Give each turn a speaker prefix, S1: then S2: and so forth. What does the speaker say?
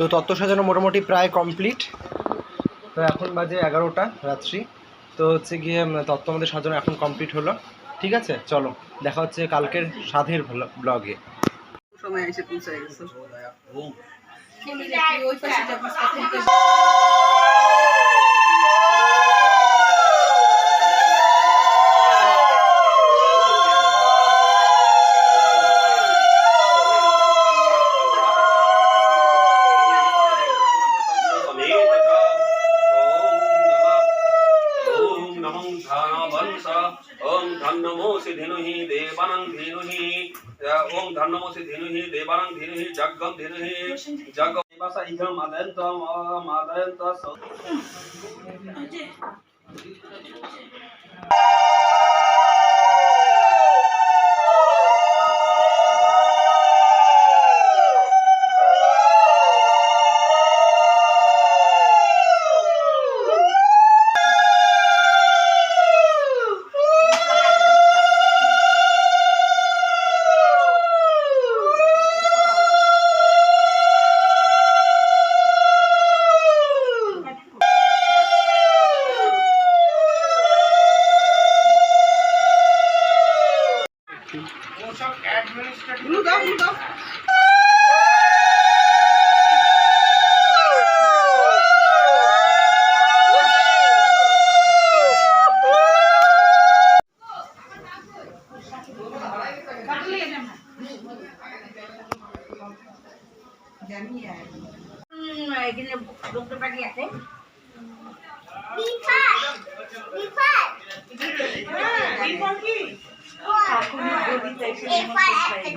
S1: তো তত্ত্ব সাজানো মোটামুটি প্রায় কমপ্লিট তো এখন বাজে এগারোটা রাত্রি। তো হচ্ছে গিয়ে তত্ত্ব আমাদের সাজানো এখন কমপ্লিট হলো। ঠিক আছে? চলো দেখা হচ্ছে কালকের সাধের ব্লগে
S2: সময় এসে পৌঁছে গেছে।
S3: नमो धानवंश ॐ धन्नमोऽसि धेनुहि देवानां धेनुहि ॐ धन्नमोऽसि धेनुहि देवानां धेनुहि जग्गं धेनुहि जग्ग देवास इह मादयन्त मादयन्त स
S2: গুলো দাও দাও।
S4: এখানে ডক্টর পাটি আছে
S5: ঠাকুরের গদিতে এসে নমস্কার চাই।